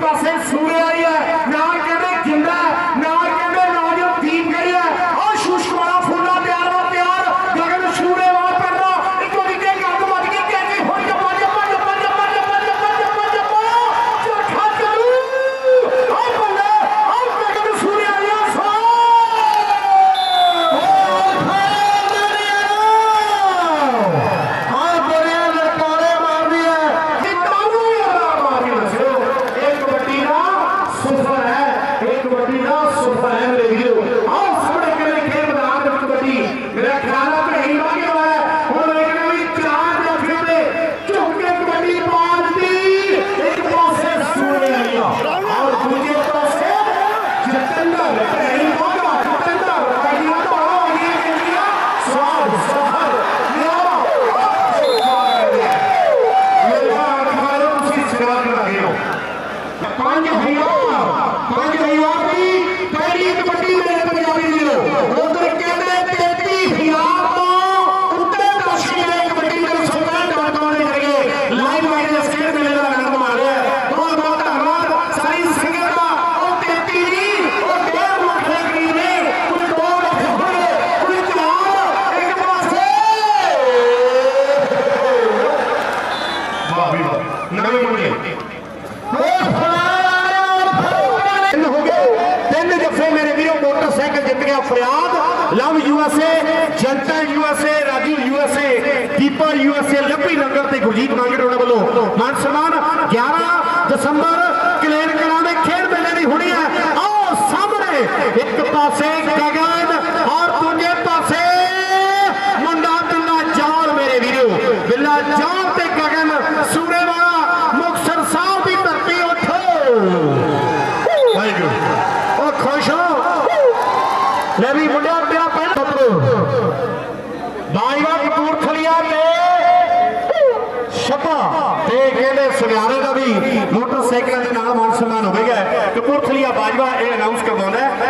pra censura. پانچ ہوئی ہو۔ پانچ ہوئی ہو تین دفے میرے بھی موٹر سائیکل جیت گیا فریاد۔ لم یو ایس اے جنتا U S A Raju U S A کیپروس لنگر من سمان گیارہ دسمبر فٹیا تیرا پہ سپو باجوا کپورتھلیا سگانے کا بھی موٹر سائیکلوں کے نام مان سمان ہوے گا کپورتھلیا باجوا یہ اناؤس کروا دیں